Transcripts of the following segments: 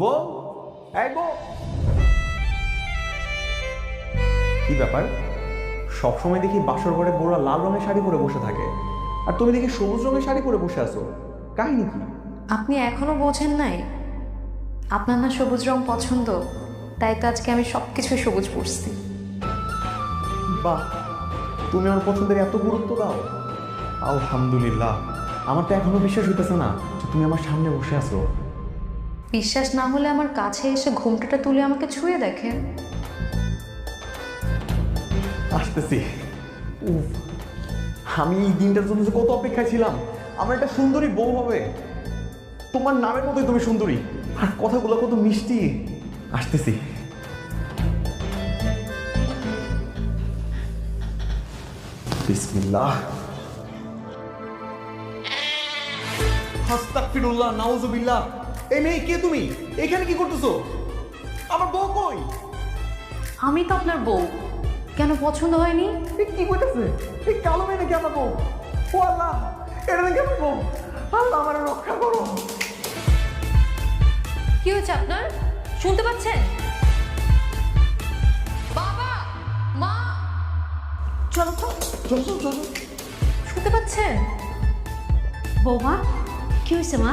বউ এই বউ কি ব্যাপার? সবসময় দেখি বাসর ঘরে বউরা লাল রঙের শাড়ি পরে বসে থাকে। আর তুমি দেখি সবুজ রঙের শাড়ি পরে বসে আছো। কাহিনী কি? আপনি এখনও বোঝেন নাই। আপনার না সবুজ রং পছন্দ তাই তো আজকে আমি সব কিছুই সবুজ পরছি। বাহ তুমি আমার পছন্দের এত গুরুত্ব দাও। আলহামদুলিল্লাহ আমার তো এখনও বিশ্বাস হইতেছে না যে তুমি আমার সামনে বসে আছো। বিশ্বাস না হলে আমার কাছে এসে ঘুমটাটা তুলে আমাকে ছুঁয়ে দেখে। আসতেছি। আমি এই দিনটার জন্য কত অপেক্ষায় ছিলাম। আমার একটা সুন্দরী বউ হবে। তোমার নামের মতোই তুমি সুন্দরী। আর কথাগুলো কত মিষ্টি। আসতেছি। বিসমিল্লাহ। আস্তাগফিরুল্লাহ, নাউজুবিল্লাহ। এই মেয়ে কে তুমি? এখানে কি করতেছো? আমার বউ কই? আমি তো আপনার বউ। কেন পছন্দ হয়নি? এ কি করতেছে? এই কালো মেয়ে নাকি আমার বউ? ও আল্লাহ এটা নাকি আমার বউ? আল্লাহ আমার রক্ষা করো। কি হয়েছে আপনার? শুনতে পাচ্ছেন? বাবা মা! চলো তো চল চল। শুনতে পাচ্ছেন? বৌমা কি হয়েছে মা?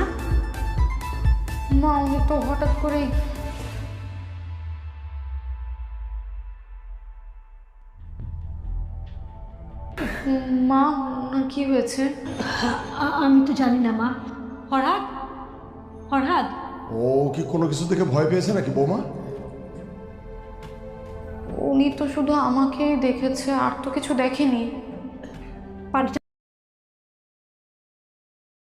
মা উনি তো হঠাৎ করেই মা ওনার কি হয়েছে? আমি তো জানি না মা। হঠাৎ হঠাৎ ও কি কোনো কিছু থেকে ভয় পেয়েছে নাকি বৌমা? উনি তো শুধু আমাকেই দেখেছে আর তো কিছু দেখেনি।